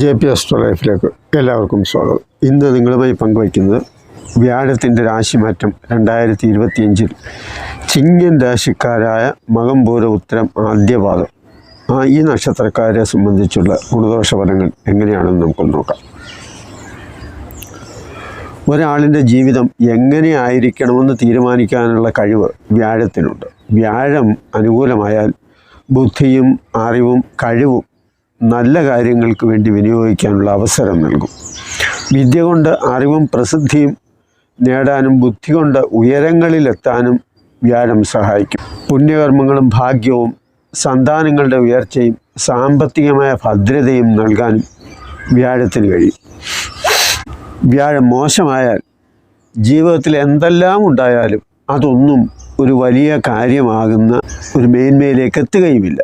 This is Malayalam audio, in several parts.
ജെ പി അസ്ട്രോ ലൈഫിലേക്ക് എല്ലാവർക്കും സ്വാഗതം. ഇന്ന് നിങ്ങളുമായി പങ്കുവയ്ക്കുന്നത് വ്യാഴത്തിന്റെ രാശിമാറ്റം രണ്ടായിരത്തി ഇരുപത്തിയഞ്ചിൽ ചിങ്ങൻ രാശിക്കാരായ മകംപൂര ഉത്തരം ആദ്യപാദം. ആ ഈ നക്ഷത്രക്കാരെ സംബന്ധിച്ചുള്ള ഗുണദോഷ ഫലങ്ങൾ എങ്ങനെയാണെന്ന് നമുക്കൊന്ന് നോക്കാം. ഒരാളിന്റെ ജീവിതം എങ്ങനെ ആയിരിക്കണമെന്ന് തീരുമാനിക്കാനുള്ള കഴിവ് വ്യാഴത്തിനുണ്ട്. വ്യാഴം അനുകൂലമായാൽ ബുദ്ധിയും അറിവും കഴിവും നല്ല കാര്യങ്ങൾക്ക് വേണ്ടി വിനിയോഗിക്കാനുള്ള അവസരം നൽകും. വിദ്യ കൊണ്ട് അറിവും പ്രസിദ്ധിയും നേടാനും ബുദ്ധി കൊണ്ട് ഉയരങ്ങളിലെത്താനും വ്യാഴം സഹായിക്കും. പുണ്യകർമ്മങ്ങളും ഭാഗ്യവും സന്താനങ്ങളുടെ ഉയർച്ചയും സാമ്പത്തികമായ ഭദ്രതയും നൽകാനും വ്യാഴത്തിന് കഴിയും. വ്യാഴം മോശമായാൽ ജീവിതത്തിൽ എന്തെല്ലാം ഉണ്ടായാലും അതൊന്നും ഒരു വലിയ കാര്യമാകുന്ന ഒരു മേന്മയിലേക്ക് എത്തുകയുമില്ല.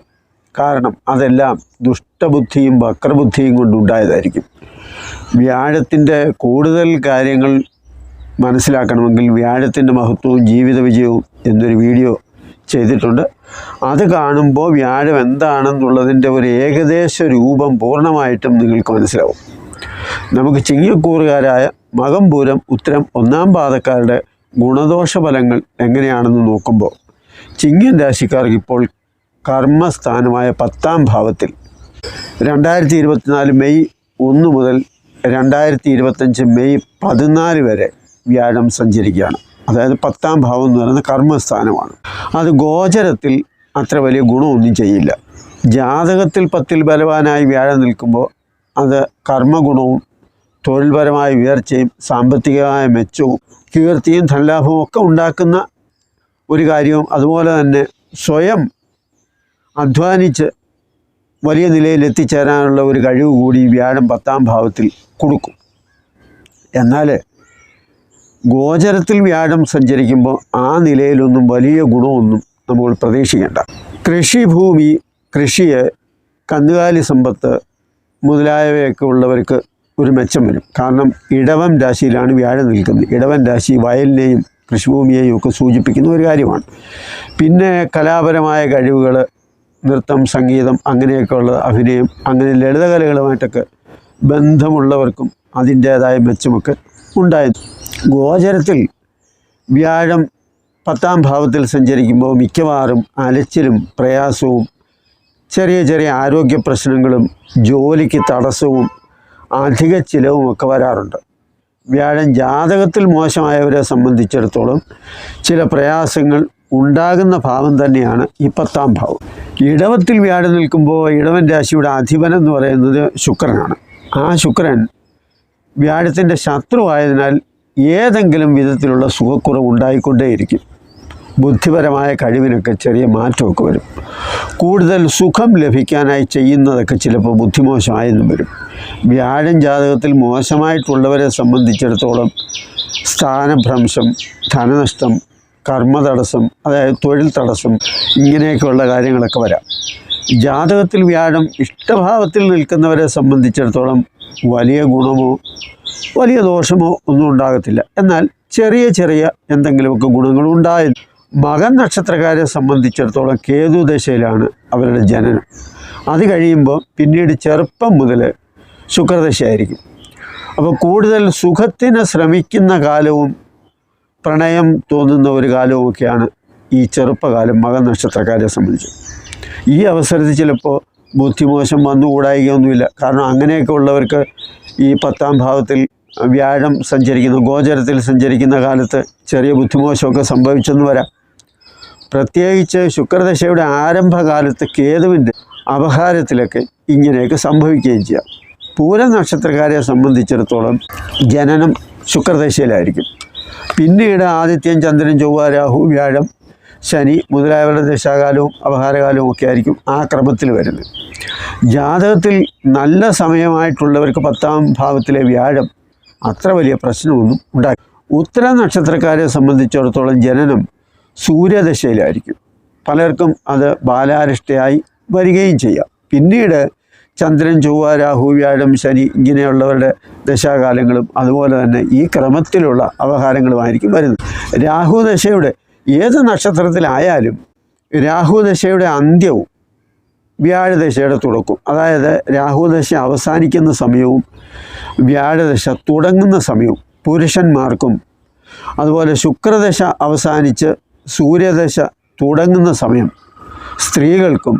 കാരണം അതെല്ലാം ദുഷ്ടബുദ്ധിയും വക്രബുദ്ധിയും കൊണ്ടുണ്ടായതായിരിക്കും. വ്യാഴത്തിന്റെ കൂടുതൽ കാര്യങ്ങൾ മനസ്സിലാക്കണമെങ്കിൽ വ്യാഴത്തിന്റെ മഹത്വവും ജീവിത വിജയവും എന്നൊരു വീഡിയോ ചെയ്തിട്ടുണ്ട്. അത് കാണുമ്പോൾ വ്യാഴം എന്താണെന്നുള്ളതിന്റെ ഒരു ഏകദേശ രൂപം പൂർണമായിട്ടും നിങ്ങൾക്ക് മനസ്സിലാവും. നമുക്ക് ചിങ്ങക്കൂറുകാരായ മകംപൂരം ഉത്തരം ഒന്നാം പാദക്കാരുടെ ഗുണദോഷ ഫലങ്ങൾ എങ്ങനെയാണെന്ന് നോക്കുമ്പോൾ ചിങ്ങൻ രാശിക്കാർക്ക് ഇപ്പോൾ കർമ്മസ്ഥാനമായ പത്താം ഭാവത്തിൽ. രണ്ടായിരത്തി ഇരുപത്തിനാല് മെയ് ഒന്ന് മുതൽ രണ്ടായിരത്തി ഇരുപത്തഞ്ച് മെയ് പതിനാല് വരെ വ്യാഴം സഞ്ചരിക്കുകയാണ്. അതായത് പത്താം ഭാവം എന്ന് പറയുന്ന കർമ്മസ്ഥാനമാണ്. അത് ഗോചരത്തിൽ അത്ര വലിയ ഗുണമൊന്നും ചെയ്യില്ല. ജാതകത്തിൽ പത്തിൽ ബലവാനായി വ്യാഴം നിൽക്കുമ്പോൾ അത് കർമ്മഗുണവും തൊഴിൽപരമായ ഉയർച്ചയും സാമ്പത്തികമായ മെച്ചവും കീർത്തിയും ധനലാഭവും ഒക്കെ ഉണ്ടാക്കുന്ന ഒരു കാര്യവും അതുപോലെ തന്നെ സ്വയം അധ്വാനിച്ച് വലിയ നിലയിൽ എത്തിച്ചേരാനുള്ള ഒരു കഴിവ് കൂടി വ്യാഴം പത്താം ഭാവത്തിൽ കൊടുക്കും. എന്നാൽ ഗോചരത്തിൽ വ്യാഴം സഞ്ചരിക്കുമ്പോൾ ആ നിലയിലൊന്നും വലിയ ഗുണമൊന്നും നമ്മൾ പ്രതീക്ഷിക്കേണ്ട. കൃഷിഭൂമി കൃഷിയെ കന്നുകാലി സമ്പത്ത് മുതലായവയൊക്കെ ഉള്ളവർക്ക് ഒരു മെച്ചം വരും. കാരണം ഇടവം രാശിയിലാണ് വ്യാഴം നിൽക്കുന്നത്. ഇടവൻ രാശി വയലിനെയും കൃഷിഭൂമിയെയും ഒക്കെ സൂചിപ്പിക്കുന്ന ഒരു കാര്യമാണ്. പിന്നെ കലാപരമായ കഴിവുകൾ നൃത്തം സംഗീതം അങ്ങനെയൊക്കെയുള്ള അഭിനയം അങ്ങനെ ലളിതകലകളുമായിട്ടൊക്കെ ബന്ധമുള്ളവർക്കും അതിന്റേതായ മെച്ചമൊക്കെ ഉണ്ടായിരുന്നു ഗോചരത്തിൽ വ്യാഴം പത്താം ഭാവത്തിൽ സഞ്ചരിക്കുമ്പോൾ മിക്കവാറും അലച്ചിലും പ്രയാസവും ചെറിയ ചെറിയ ആരോഗ്യ പ്രശ്നങ്ങളും ജോലിക്ക് തടസ്സവും അധിക ചിലവും ഒക്കെ വരാറുണ്ട്. വ്യാഴം ജാതകത്തിൽ മോശമായവരെ സംബന്ധിച്ചിടത്തോളം ചില പ്രയാസങ്ങൾ ഉണ്ടാകുന്ന ഭാവം തന്നെയാണ് ഈ പത്താം ഭാവം. ഇടവത്തിൽ വ്യാഴം നിൽക്കുമ്പോൾ ഇടവൻ രാശിയുടെ അധിപൻ എന്ന് പറയുന്നത് ശുക്രനാണ്. ആ ശുക്രൻ വ്യാഴത്തിന്റെ ശത്രുവായതിനാൽ ഏതെങ്കിലും വിധത്തിലുള്ള സുഖക്കുറവ് ഉണ്ടായിക്കൊണ്ടേയിരിക്കും. ബുദ്ധിപരമായ കഴിവിനൊക്കെ ചെറിയ മാറ്റമൊക്കെ വരും. കൂടുതൽ സുഖം ലഭിക്കാനായി ചെയ്യുന്നതൊക്കെ ചിലപ്പോൾ ബുദ്ധിമോശമായെന്നും വരും. വ്യാഴം ജാതകത്തിൽ മോശമായിട്ടുള്ളവരെ സംബന്ധിച്ചിടത്തോളം സ്ഥാനഭ്രംശം ധനനഷ്ടം കർമ്മതടസ്സം അതായത് തൊഴിൽ തടസ്സം ഇങ്ങനെയൊക്കെയുള്ള കാര്യങ്ങളൊക്കെ വരാം. ജാതകത്തിൽ വ്യാഴം ഇഷ്ടഭാവത്തിൽ നിൽക്കുന്നവരെ സംബന്ധിച്ചിടത്തോളം വലിയ ഗുണമോ വലിയ ദോഷമോ ഒന്നും ഉണ്ടാകത്തില്ല. എന്നാൽ ചെറിയ ചെറിയ എന്തെങ്കിലുമൊക്കെ ഗുണങ്ങളുണ്ടായി മകൻ നക്ഷത്രക്കാരെ സംബന്ധിച്ചിടത്തോളം കേതു ദശയിലാണ് അവരുടെ ജനനം. അത് കഴിയുമ്പോൾ പിന്നീട് ചെറുപ്പം മുതൽ ശുക്രദശയായിരിക്കും. അപ്പോൾ കൂടുതൽ സുഖത്തിന് ശ്രമിക്കുന്ന കാലവും പ്രണയം തോന്നുന്ന ഒരു കാലവുമൊക്കെയാണ് ഈ ചെറുപ്പകാലം മകൻ നക്ഷത്രക്കാരെ സംബന്ധിച്ച്. ഈ അവസരത്തിൽ ചിലപ്പോൾ ബുദ്ധിമോശം വന്നുകൂടായികയൊന്നുമില്ല കാരണം അങ്ങനെയൊക്കെ ഉള്ളവർക്ക് ഈ പത്താം ഭാവത്തിൽ വ്യാഴം സഞ്ചരിക്കുന്ന ഗോചരത്തിൽ സഞ്ചരിക്കുന്ന കാലത്ത് ചെറിയ ബുദ്ധിമോശമൊക്കെ സംഭവിച്ചെന്ന് വരാം. പ്രത്യേകിച്ച് ശുക്രദശയുടെ ആരംഭകാലത്ത് കേതുവിന്റെ അപഹാരത്തിലൊക്കെ ഇങ്ങനെയൊക്കെ സംഭവിക്കുകയും ചെയ്യാം. പൂര നക്ഷത്രക്കാരെ സംബന്ധിച്ചിടത്തോളം ജനനം ശുക്രദശയിലായിരിക്കും. പിന്നീട് ആദിത്യം ചന്ദ്രൻ ചൊവ്വ രാഹു വ്യാഴം ശനി മുതലായവരുടെ ദശാകാലവും അപഹാരകാലവും ഒക്കെ ആയിരിക്കും ആ ക്രമത്തിൽ വരുന്നത്. ജാതകത്തിൽ നല്ല സമയമായിട്ടുള്ളവർക്ക് പത്താം ഭാവത്തിലെ വ്യാഴം അത്ര വലിയ പ്രശ്നമൊന്നും ഉണ്ടാക്കി ഉത്തര നക്ഷത്രക്കാരെ സംബന്ധിച്ചിടത്തോളം ജനനം സൂര്യദശയിലായിരിക്കും. പലർക്കും അത് ബാലാരിഷ്ടയായി വരികയും ചെയ്യാം. പിന്നീട് ചന്ദ്രൻ ചൊവ്വ രാഹു വ്യാഴം ശനി ഇങ്ങനെയുള്ളവരുടെ ദശാകാലങ്ങളും അതുപോലെ തന്നെ ഈ ക്രമത്തിലുള്ള അവഹാരങ്ങളുമായിരിക്കും വരുന്നത്. രാഹു ദശയുടെ ഏത് നക്ഷത്രത്തിലായാലും രാഹു ദശയുടെ അന്ത്യവും വ്യാഴദശയുടെ തുടക്കം. അതായത് രാഹുദശ അവസാനിക്കുന്ന സമയവും വ്യാഴദശ തുടങ്ങുന്ന സമയവും പുരുഷന്മാർക്കും അതുപോലെ ശുക്രദശ അവസാനിച്ച് സൂര്യദശ തുടങ്ങുന്ന സമയം സ്ത്രീകൾക്കും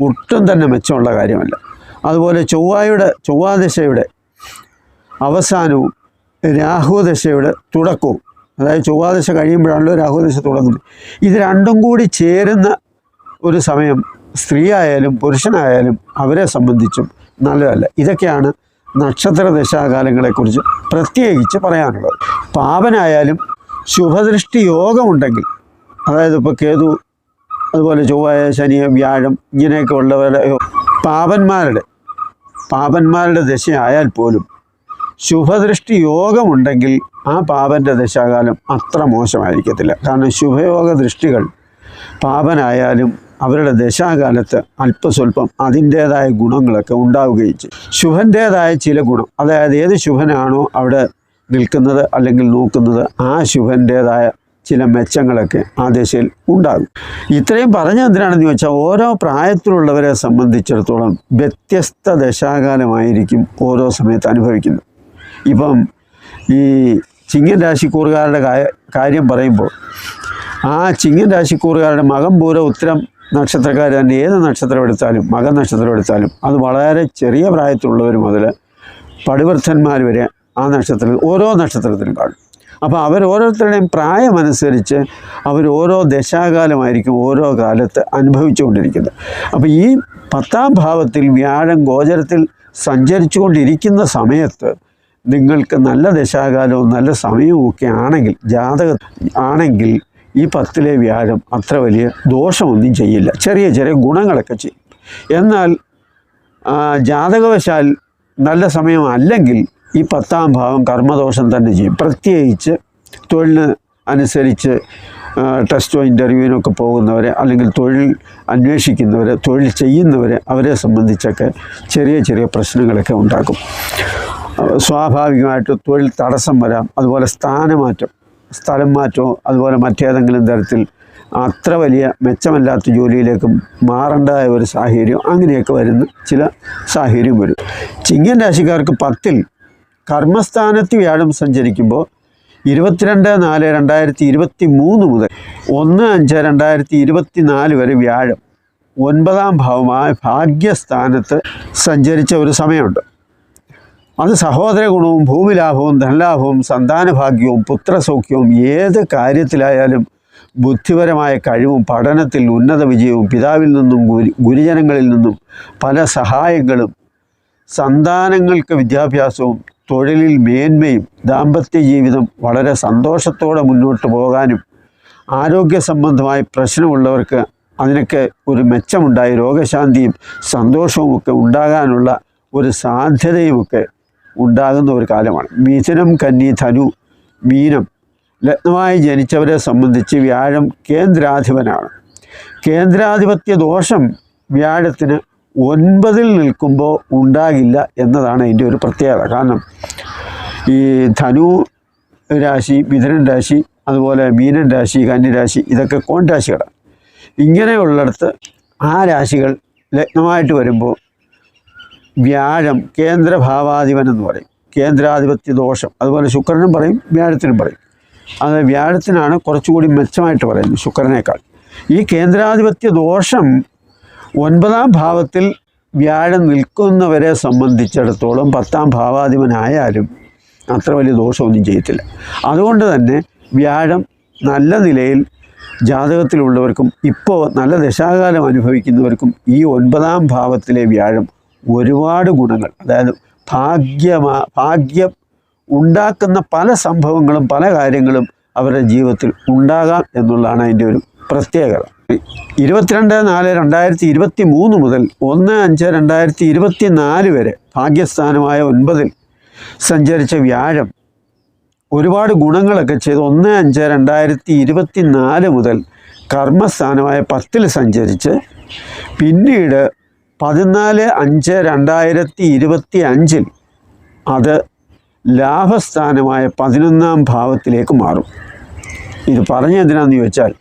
ഒട്ടും തന്നെ മെച്ചമുള്ള കാര്യമല്ല. അതുപോലെ ചൊവ്വായുടെ ചൊവ്വാദശയുടെ അവസാനവും രാഹുദശയുടെ തുടക്കവും അതായത് ചൊവ്വാദശ കഴിയുമ്പോഴാണല്ലോ രാഹുദശ തുടങ്ങുന്നത്. ഇത് രണ്ടും കൂടി ചേരുന്ന ഒരു സമയം സ്ത്രീ ആയാലും പുരുഷനായാലും അവരെ സംബന്ധിച്ചും നല്ലതല്ല. ഇതൊക്കെയാണ് നക്ഷത്ര ദശാകാലങ്ങളെക്കുറിച്ച് പ്രത്യേകിച്ച് പറയാനുള്ളത്. പാപനായാലും ശുഭദൃഷ്ടി യോഗമുണ്ടെങ്കിൽ അതായത് ഇപ്പോൾ കേതു അതുപോലെ ചൊവ്വായ ശനി വ്യാഴം ഇങ്ങനെയൊക്കെ ഉള്ളവരെ പാപന്മാരുടെ പാപന്മാരുടെ ദശയായാൽ പോലും ശുഭദൃഷ്ടി യോഗമുണ്ടെങ്കിൽ ആ പാപന്റെ ദശാകാലം അത്ര മോശമായിരിക്കത്തില്ല. കാരണം ശുഭയോഗ ദൃഷ്ടികൾ പാപനായാലും അവരുടെ ദശാകാലത്ത് അല്പസ്വല്പം അതിന്റേതായ ഗുണങ്ങളൊക്കെ ഉണ്ടാവുകയും ചെയ്യും. ശുഭന്റേതായ ചില ഗുണം അതായത് ഏത് ശുഭനാണോ അവിടെ നിൽക്കുന്നത് അല്ലെങ്കിൽ നോക്കുന്നത് ആ ശുഭന്റേതായ ചില മെച്ചങ്ങളൊക്കെ ആ ദിശയിൽ ഉണ്ടാകും. ഇത്രയും പറഞ്ഞ എന്തിനാണെന്ന് ചോദിച്ചാൽ ഓരോ പ്രായത്തിലുള്ളവരെ സംബന്ധിച്ചിടത്തോളം വ്യത്യസ്ത ദശാകാലമായിരിക്കും ഓരോ സമയത്ത് അനുഭവിക്കുന്നത്. ഇപ്പം ഈ ചിങ്ങൻ രാശിക്കൂറുകാരുടെ കാര്യം പറയുമ്പോൾ ആ ചിങ്ങൻ രാശിക്കൂറുകാരുടെ മകം പൂര ഉത്തരം നക്ഷത്രക്കാർ തന്നെ ഏത് നക്ഷത്രം എടുത്താലും മകൻ നക്ഷത്രം എടുത്താലും അത് വളരെ ചെറിയ പ്രായത്തിലുള്ളവർ മുതൽ പടിവർത്തന്മാർ വരെ ആ നക്ഷത്രത്തിൽ ഓരോ നക്ഷത്രത്തിലും കാണും. അപ്പോൾ അവരോരോരുത്തരുടെയും പ്രായമനുസരിച്ച് അവർ ഓരോ ദശാകാലമായിരിക്കും ഓരോ കാലത്ത് അനുഭവിച്ചുകൊണ്ടിരിക്കുന്നത്. അപ്പോൾ ഈ പത്താം ഭാവത്തിൽ വ്യാഴം ഗോചരത്തിൽ സഞ്ചരിച്ചു കൊണ്ടിരിക്കുന്ന സമയത്ത് നിങ്ങൾക്ക് നല്ല ദശാകാലവും നല്ല സമയവും ഒക്കെ ആണെങ്കിൽ ജാതക ആണെങ്കിൽ ഈ പത്തിലെ വ്യാഴം അത്ര വലിയ ദോഷമൊന്നും ചെയ്യില്ല. ചെറിയ ചെറിയ ഗുണങ്ങളൊക്കെ ചെയ്യും. എന്നാൽ ജാതകവശാൽ നല്ല സമയം അല്ലെങ്കിൽ ഈ പത്താം ഭാവം കർമ്മദോഷം തന്നെ ചെയ്യും. പ്രത്യേകിച്ച് തൊഴിലിന് അനുസരിച്ച് ടെസ്റ്റോ ഇന്റർവ്യൂവിനൊക്കെ പോകുന്നവരെ അല്ലെങ്കിൽ തൊഴിൽ അന്വേഷിക്കുന്നവരെ തൊഴിൽ ചെയ്യുന്നവരെ അവരെ സംബന്ധിച്ചൊക്കെ ചെറിയ ചെറിയ പ്രശ്നങ്ങളൊക്കെ ഉണ്ടാക്കും. സ്വാഭാവികമായിട്ട് തൊഴിൽ തടസ്സം വരാം. അതുപോലെ സ്ഥാനമാറ്റം സ്ഥലം മാറ്റമോ അതുപോലെ മറ്റേതെങ്കിലും തരത്തിൽ അത്ര വലിയ മെച്ചമല്ലാത്ത ജോലിയിലേക്കും മാറേണ്ടതായ ഒരു സാഹചര്യം അങ്ങനെയൊക്കെ വരുന്ന ചില സാഹചര്യം വരും. ചിങ്ങൻ രാശിക്കാർക്ക് പത്തിൽ കർമ്മസ്ഥാനത്ത് വ്യാഴം സഞ്ചരിക്കുമ്പോൾ ഇരുപത്തിരണ്ട് നാല് രണ്ടായിരത്തി ഇരുപത്തി മൂന്ന് മുതൽ ഒന്ന് അഞ്ച് രണ്ടായിരത്തി ഇരുപത്തി നാല് വരെ വ്യാഴം ഒൻപതാം ഭാവമായ ഭാഗ്യസ്ഥാനത്ത് സഞ്ചരിച്ച ഒരു സമയമുണ്ട്. അത് സഹോദര ഗുണവും ഭൂമിലാഭവും ധനലാഭവും സന്താനഭാഗ്യവും പുത്രസൗഖ്യവും ഏത് കാര്യത്തിലായാലും ബുദ്ധിപരമായ കഴിവും പഠനത്തിൽ ഉന്നത വിജയവും പിതാവിൽ നിന്നും ഗുരു ഗുരുജനങ്ങളിൽ നിന്നും പല സഹായങ്ങളും സന്താനങ്ങൾക്ക് വിദ്യാഭ്യാസവും തൊഴിലിൽ മേന്മയും ദാമ്പത്യ ജീവിതം വളരെ സന്തോഷത്തോടെ മുന്നോട്ട് പോകാനും ആരോഗ്യ സംബന്ധമായ പ്രശ്നമുള്ളവർക്ക് അതിനൊക്കെ ഒരു മെച്ചമുണ്ടായി രോഗശാന്തിയും സന്തോഷവും ഒക്കെ ഉണ്ടാകാനുള്ള ഒരു സാധ്യതയുമൊക്കെ ഉണ്ടാകുന്ന ഒരു കാലമാണ്. മിഥുനം കന്നി ധനു മീനം ലഗ്നമായി ജനിച്ചവരെ സംബന്ധിച്ച് വ്യാഴം കേന്ദ്രാധിപനാണ്. കേന്ദ്രാധിപത്യ ദോഷം വ്യാഴത്തിന് ഒൻപതിൽ നിൽക്കുമ്പോൾ ഉണ്ടാകില്ല എന്നതാണ് അതിന്റെ ഒരു പ്രത്യേകത. കാരണം ഈ ധനു രാശി മിഥുനൻ രാശി അതുപോലെ മീനൻ രാശി കന്യരാശി ഇതൊക്കെ കോൺ രാശികളാണ്. ഇങ്ങനെയുള്ളിടത്ത് ആ രാശികൾ ലഗ്നമായിട്ട് വരുമ്പോൾ വ്യാഴം കേന്ദ്രഭാവാധിപൻ എന്ന് പറയും. കേന്ദ്രാധിപത്യ ദോഷം. അതുപോലെ ശുക്രനും പറയും വ്യാഴത്തിനും പറയും. അത് വ്യാഴത്തിനാണ് കുറച്ചുകൂടി മെച്ചമായിട്ട് പറയുന്നത് ശുക്രനേക്കാൾ. ഈ കേന്ദ്രാധിപത്യ ദോഷം ഒൻപതാം ഭാവത്തിൽ വ്യാഴം നിൽക്കുന്നവരെ സംബന്ധിച്ചിടത്തോളം പത്താം ഭാവാധിപനായാലും അത്ര വലിയ ദോഷമൊന്നും ചെയ്യത്തില്ല. അതുകൊണ്ട് തന്നെ വ്യാഴം നല്ല നിലയിൽ ജാതകത്തിലുള്ളവർക്കും ഇപ്പോൾ നല്ല ദശാകാലം അനുഭവിക്കുന്നവർക്കും ഈ ഒൻപതാം ഭാവത്തിലെ വ്യാഴം ഒരുപാട് ഗുണങ്ങൾ. അതായത് ഭാഗ്യമാ ഭാഗ്യം ഉണ്ടാക്കുന്ന പല സംഭവങ്ങളും പല കാര്യങ്ങളും അവരുടെ ജീവിതത്തിൽ ഉണ്ടാകാം എന്നുള്ളതാണ് അതിന്റെ ഒരു പ്രത്യേകത. ഇരുപത്തിരണ്ട് നാല് രണ്ടായിരത്തി ഇരുപത്തി മൂന്ന് മുതൽ ഒന്ന് അഞ്ച് രണ്ടായിരത്തി ഇരുപത്തി നാല് വരെ ഭാഗ്യസ്ഥാനമായ ഒൻപതിൽ സഞ്ചരിച്ച വ്യാഴം ഒരുപാട് ഗുണങ്ങളൊക്കെ ചെയ്ത് ഒന്ന് അഞ്ച് രണ്ടായിരത്തി ഇരുപത്തി നാല് മുതൽ കർമ്മസ്ഥാനമായ പത്തിൽ സഞ്ചരിച്ച് പിന്നീട് പതിനാല് അഞ്ച് രണ്ടായിരത്തി ഇരുപത്തി അഞ്ചിൽ അത് ലാഭസ്ഥാനമായ പതിനൊന്നാം ഭാവത്തിലേക്ക് മാറും. ഇത് പറഞ്ഞെന്തിനാന്ന് ചോദിച്ചാൽ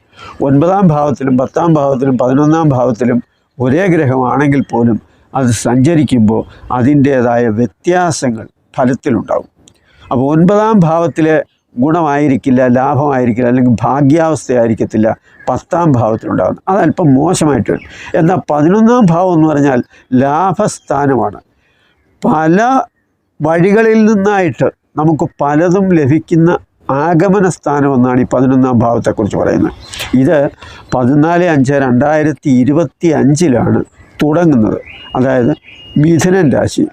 ഒൻപതാം ഭാവത്തിലും പത്താം ഭാവത്തിലും പതിനൊന്നാം ഭാവത്തിലും ഒരേ ഗ്രഹമാണെങ്കിൽ പോലും അത് സഞ്ചരിക്കുമ്പോൾ അതിന്റേതായ വ്യത്യാസങ്ങൾ ഫലത്തിലുണ്ടാകും. അപ്പോൾ ഒൻപതാം ഭാവത്തിലെ ഗുണമായിരിക്കില്ല ലാഭമായിരിക്കില്ല അല്ലെങ്കിൽ ഭാഗ്യാവസ്ഥയായിരിക്കത്തില്ല പത്താം ഭാവത്തിലുണ്ടാകുന്നത്. അതല്പം മോശമായിട്ട് വരും. എന്നാൽ പതിനൊന്നാം ഭാവം എന്ന് പറഞ്ഞാൽ ലാഭസ്ഥാനമാണ്. പല വഴികളിൽ നിന്നായിട്ട് നമുക്ക് പലതും ലഭിക്കുന്ന ആഗമന സ്ഥാനം എന്നാണ് ഈ പതിനൊന്നാം ഭാവത്തെക്കുറിച്ച് പറയുന്നത്. ഇത് പതിനാല് അഞ്ച് രണ്ടായിരത്തി ഇരുപത്തി അഞ്ചിലാണ് തുടങ്ങുന്നത്. അതായത് മിഥുനൻ രാശി.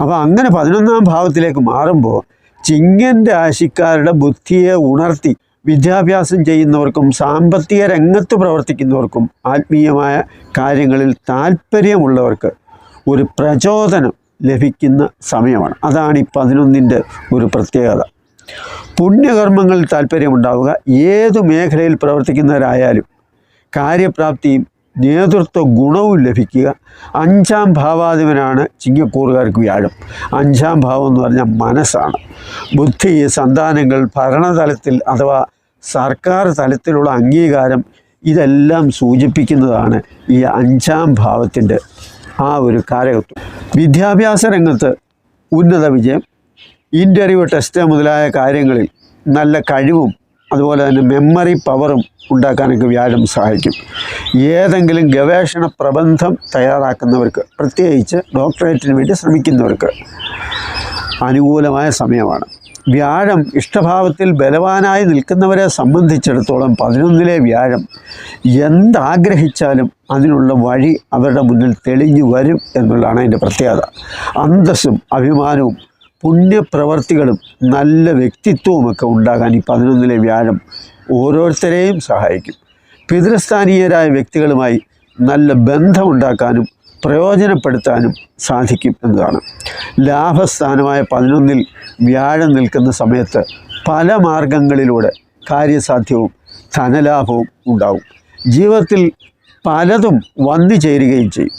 അപ്പോൾ അങ്ങനെ പതിനൊന്നാം ഭാവത്തിലേക്ക് മാറുമ്പോൾ ചിങ്ങൻ രാശിക്കാരുടെ ബുദ്ധിയെ ഉണർത്തി വിദ്യാഭ്യാസം ചെയ്യുന്നവർക്കും സാമ്പത്തിക രംഗത്ത് പ്രവർത്തിക്കുന്നവർക്കും ആത്മീയമായ കാര്യങ്ങളിൽ താല്പര്യമുള്ളവർക്ക് ഒരു പ്രചോദനം ലഭിക്കുന്ന സമയമാണ്. അതാണ് ഈ പതിനൊന്നിന്റെ ഒരു പ്രത്യേകത. പുണ്യകർമ്മങ്ങളിൽ താല്പര്യമുണ്ടാവുക. ഏത് മേഖലയിൽ പ്രവർത്തിക്കുന്നവരായാലും കാര്യപ്രാപ്തിയും നേതൃത്വ ഗുണവും ലഭിക്കുക. അഞ്ചാം ഭാവാധിപനാണ് ചിങ്ങക്കൂറുകാർക്ക് വ്യാഴം. അഞ്ചാം ഭാവം എന്ന് പറഞ്ഞാൽ മനസ്സാണ്. ബുദ്ധി സന്താനങ്ങൾ ഭരണതലത്തിൽ അഥവാ സർക്കാർ തലത്തിലുള്ള അംഗീകാരം ഇതെല്ലാം സൂചിപ്പിക്കുന്നതാണ് ഈ അഞ്ചാം ഭാവത്തിന്റെ ആ ഒരു കാലഘട്ടം. വിദ്യാഭ്യാസ രംഗത്ത് ഉന്നത വിജയം. ഇന്റർവ്യൂ ടെസ്റ്റ് മുതലായ കാര്യങ്ങളിൽ നല്ല കഴിവും അതുപോലെ തന്നെ മെമ്മറി പവറും ഉണ്ടാക്കാനൊക്കെ വ്യാഴം സഹായിക്കും. ഏതെങ്കിലും ഗവേഷണ പ്രബന്ധം തയ്യാറാക്കുന്നവർക്ക് പ്രത്യേകിച്ച് ഡോക്ടറേറ്റിന് വേണ്ടി ശ്രമിക്കുന്നവർക്ക് അനുകൂലമായ സമയമാണ്. വ്യാഴം ഇഷ്ടഭാവത്തിൽ ബലവാനായി നിൽക്കുന്നവരെ സംബന്ധിച്ചിടത്തോളം പതിനൊന്നിലെ വ്യാഴം എന്താഗ്രഹിച്ചാലും അതിനുള്ള വഴി അവരുടെ മുന്നിൽ തെളിഞ്ഞു വരും എന്നുള്ളതാണ് അതിന്റെ പ്രത്യേകത. അന്തസ്സും അഭിമാനവും പുണ്യപ്രവർത്തികളും നല്ല വ്യക്തിത്വവുമൊക്കെ ഉണ്ടാകാൻ ഈ പതിനൊന്നിലെ വ്യാഴം ഓരോരുത്തരെയും സഹായിക്കും. പിതൃസ്ഥാനീയരായ വ്യക്തികളുമായി നല്ല ബന്ധമുണ്ടാക്കാനും പ്രയോജനപ്പെടുത്താനും സാധിക്കും എന്നതാണ്. ലാഭസ്ഥാനമായ പതിനൊന്നിൽ വ്യാഴം നിൽക്കുന്ന സമയത്ത് പല മാർഗങ്ങളിലൂടെ കാര്യസാധ്യവും ധനലാഭവും ഉണ്ടാവും. ജീവിതത്തിൽ പലതും വന്നു ചേരുകയും ചെയ്യും.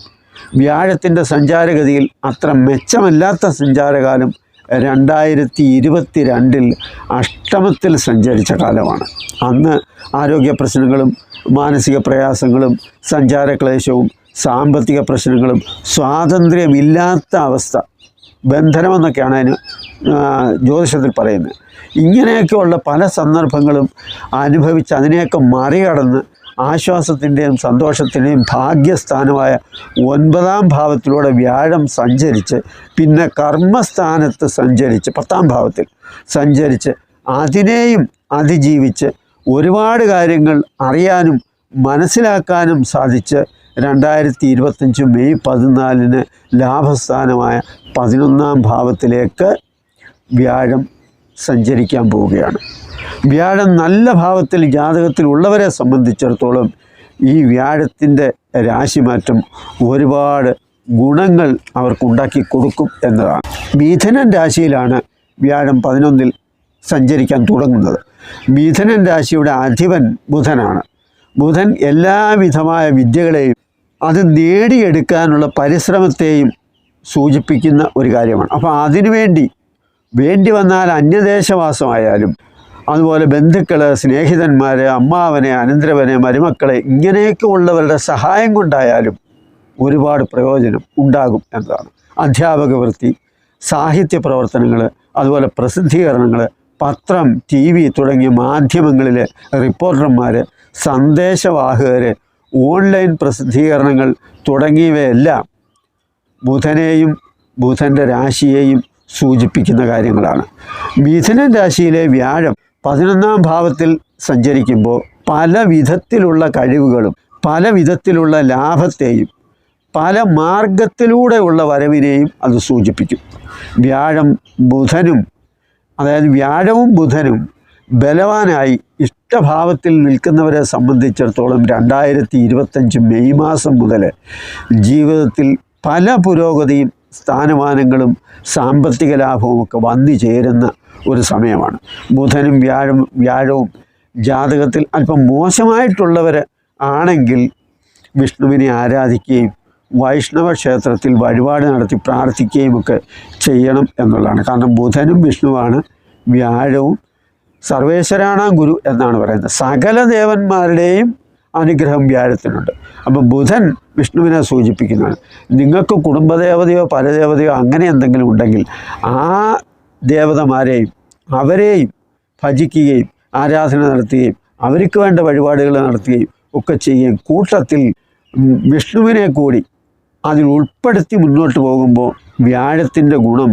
വ്യാഴത്തിന്റെ സഞ്ചാരഗതിയിൽ അത്ര മെച്ചമല്ലാത്ത സഞ്ചാരകാലം രണ്ടായിരത്തി ഇരുപത്തി രണ്ടിൽ അഷ്ടമത്തിൽ സഞ്ചരിച്ച കാലമാണ്. അന്ന് ആരോഗ്യ പ്രശ്നങ്ങളും മാനസിക പ്രയാസങ്ങളും സഞ്ചാരക്ലേശവും സാമ്പത്തിക പ്രശ്നങ്ങളും സ്വാതന്ത്ര്യമില്ലാത്ത അവസ്ഥ ബന്ധനമെന്നൊക്കെയാണ് അതിന് ജ്യോതിഷത്തിൽ പറയുന്നത്. ഇങ്ങനെയൊക്കെയുള്ള പല സന്ദർഭങ്ങളും അനുഭവിച്ച് അതിനെയൊക്കെ മറികടന്ന് ആശ്വാസത്തിന്റെയും സന്തോഷത്തിന്റെയും ഭാഗ്യസ്ഥാനമായ ഒൻപതാം ഭാവത്തിലൂടെ വ്യാഴം സഞ്ചരിച്ച് പിന്നെ കർമ്മസ്ഥാനത്ത് സഞ്ചരിച്ച് പത്താം ഭാവത്തിൽ സഞ്ചരിച്ച് അതിനെയും അതിജീവിച്ച് ഒരുപാട് കാര്യങ്ങൾ അറിയാനും മനസ്സിലാക്കാനും സാധിച്ച് രണ്ടായിരത്തി ഇരുപത്തഞ്ച് മെയ് പതിനാലിന് ലാഭസ്ഥാനമായ പതിനൊന്നാം ഭാവത്തിലേക്ക് വ്യാഴം സഞ്ചരിക്കാൻ പോവുകയാണ്. വ്യാഴം നല്ല ഭാവത്തിൽ ജാതകത്തിൽ ഉള്ളവരെ സംബന്ധിച്ചിടത്തോളം ഈ വ്യാഴത്തിന്റെ രാശിമാറ്റം ഒരുപാട് ഗുണങ്ങൾ അവർക്കുണ്ടാക്കി കൊടുക്കും എന്നതാണ്. മിഥുനൻ രാശിയിലാണ് വ്യാഴം പതിനൊന്നിൽ സഞ്ചരിക്കാൻ തുടങ്ങുന്നത്. മിഥുനൻ രാശിയുടെ അധിപൻ ബുധനാണ്. ബുധൻ എല്ലാവിധമായ വിദ്യകളെയും അത് നേടിയെടുക്കാനുള്ള പരിശ്രമത്തെയും സൂചിപ്പിക്കുന്ന ഒരു കാര്യമാണ്. അപ്പോൾ അതിനുവേണ്ടി വേണ്ടി വന്നാൽ അന്യദേശവാസമായാലും അതുപോലെ ബന്ധുക്കൾ സ്നേഹിതന്മാർ അമ്മാവനെ അനന്തരവനെ മരുമക്കളെ ഇങ്ങനെയൊക്കെ ഉള്ളവരുടെ സഹായം കൊണ്ടായാലും ഒരുപാട് പ്രയോജനം ഉണ്ടാകും എന്നതാണ്. അധ്യാപക വൃത്തി സാഹിത്യ പ്രവർത്തനങ്ങൾ അതുപോലെ പ്രസിദ്ധീകരണങ്ങൾ പത്രം ടി വി തുടങ്ങിയ മാധ്യമങ്ങളിൽ റിപ്പോർട്ടർമാർ സന്ദേശവാഹകർ ഓൺലൈൻ പ്രസിദ്ധീകരണങ്ങൾ തുടങ്ങിയവയെല്ലാം ബുധനെയും ബുധന്റെ രാശിയെയും സൂചിപ്പിക്കുന്ന കാര്യങ്ങളാണ്. മിഥുനൻ രാശിയിലെ വ്യാഴം പതിനൊന്നാം ഭാവത്തിൽ സഞ്ചരിക്കുമ്പോൾ പല വിധത്തിലുള്ള കഴിവുകളും പല വിധത്തിലുള്ള ലാഭത്തെയും പല മാർഗത്തിലൂടെയുള്ള വരവിനെയും അത് സൂചിപ്പിക്കും. വ്യാഴം ബുധനും അതായത് വ്യാഴവും ബുധനും ബലവാനായി ഇഷ്ടഭാവത്തിൽ നിൽക്കുന്നവരെ സംബന്ധിച്ചിടത്തോളം രണ്ടായിരത്തി ഇരുപത്തഞ്ച് മെയ് മാസം മുതൽ ജീവിതത്തിൽ പല പുരോഗതിയും സ്ഥാനമാനങ്ങളും സാമ്പത്തിക ലാഭവും ഒക്കെ വന്നു ചേരുന്ന ഒരു സമയമാണ്. ബുധനും വ്യാഴം വ്യാഴവും ജാതകത്തിൽ അല്പം മോശമായിട്ടുള്ളവർ ആണെങ്കിൽ വിഷ്ണുവിനെ ആരാധിക്കുകയും വൈഷ്ണവ ക്ഷേത്രത്തിൽ വഴിപാട് നടത്തി പ്രാർത്ഥിക്കുകയും ഒക്കെ ചെയ്യണം എന്നുള്ളതാണ്. കാരണം ബുധനും വിഷ്ണുവാണ് വ്യാഴവും സർവേശ്വരാണാം ഗുരു എന്നാണ് പറയുന്നത്. സകല ദേവന്മാരുടെയും അനുഗ്രഹം വ്യാഴത്തിനുണ്ട്. അപ്പോൾ ബുധൻ വിഷ്ണുവിനെ സൂചിപ്പിക്കുന്നതാണ്. നിങ്ങൾക്ക് കുടുംബദേവതയോ പരദേവതയോ അങ്ങനെ എന്തെങ്കിലും ഉണ്ടെങ്കിൽ ആ ദേവതമാരെയും അവരെയും ഭജിക്കുകയും ആരാധന നടത്തുകയും അവർക്ക് വേണ്ട വഴിപാടുകൾ നടത്തുകയും ഒക്കെ ചെയ്യുകയും കൂട്ടത്തിൽ വിഷ്ണുവിനെ കൂടി അതിൽ ഉൾപ്പെടുത്തി മുന്നോട്ട് പോകുമ്പോൾ വ്യാഴത്തിന്റെ ഗുണം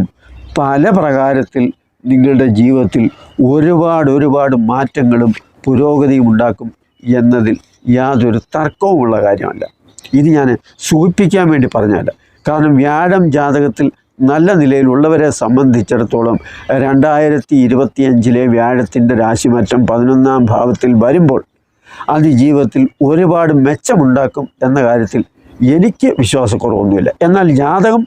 പല പ്രകാരത്തിൽ നിങ്ങളുടെ ജീവിതത്തിൽ ഒരുപാട് ഒരുപാട് മാറ്റങ്ങളും പുരോഗതിയും ഉണ്ടാക്കും എന്നതിൽ യാതൊരു തർക്കവുമുള്ള കാര്യമല്ല. ഇത് ഞാൻ സൂചിപ്പിക്കാൻ വേണ്ടി പറഞ്ഞതല്ല. കാരണം വ്യാഴം ജാതകത്തിൽ നല്ല നിലയിലുള്ളവരെ സംബന്ധിച്ചിടത്തോളം രണ്ടായിരത്തി ഇരുപത്തിയഞ്ചിലെ വ്യാഴത്തിന്റെ രാശിമാറ്റം പതിനൊന്നാം ഭാവത്തിൽ വരുമ്പോൾ അത് ജീവിതത്തിൽ ഒരുപാട് മെച്ചമുണ്ടാക്കും എന്ന കാര്യത്തിൽ എനിക്ക് വിശ്വാസക്കുറവൊന്നുമില്ല. എന്നാൽ ജാതകം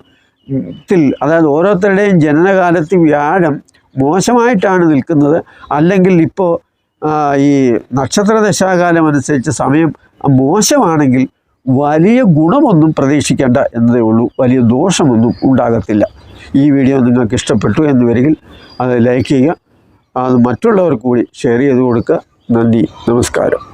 ത്തിൽ അതായത് ഓരോരുത്തരുടെയും ജനനകാലത്ത് വ്യാഴം മോശമായിട്ടാണ് നിൽക്കുന്നത്. അല്ലെങ്കിൽ ഇപ്പോൾ ഈ നക്ഷത്ര ദശാകാലം അനുസരിച്ച് സമയം മോശമാണെങ്കിൽ വലിയ ഗുണമൊന്നും പ്രതീക്ഷിക്കേണ്ട എന്നതേ ഉള്ളൂ. വലിയ ദോഷമൊന്നും ഉണ്ടാകത്തില്ല. ഈ വീഡിയോ നിങ്ങൾക്ക് ഇഷ്ടപ്പെട്ടു എന്ന് വരികിൽ അത് ലൈക്ക് ചെയ്യുക. അത് മറ്റുള്ളവർക്ക് കൂടി ഷെയർ ചെയ്ത് കൊടുക്കുക. നന്ദി. നമസ്കാരം.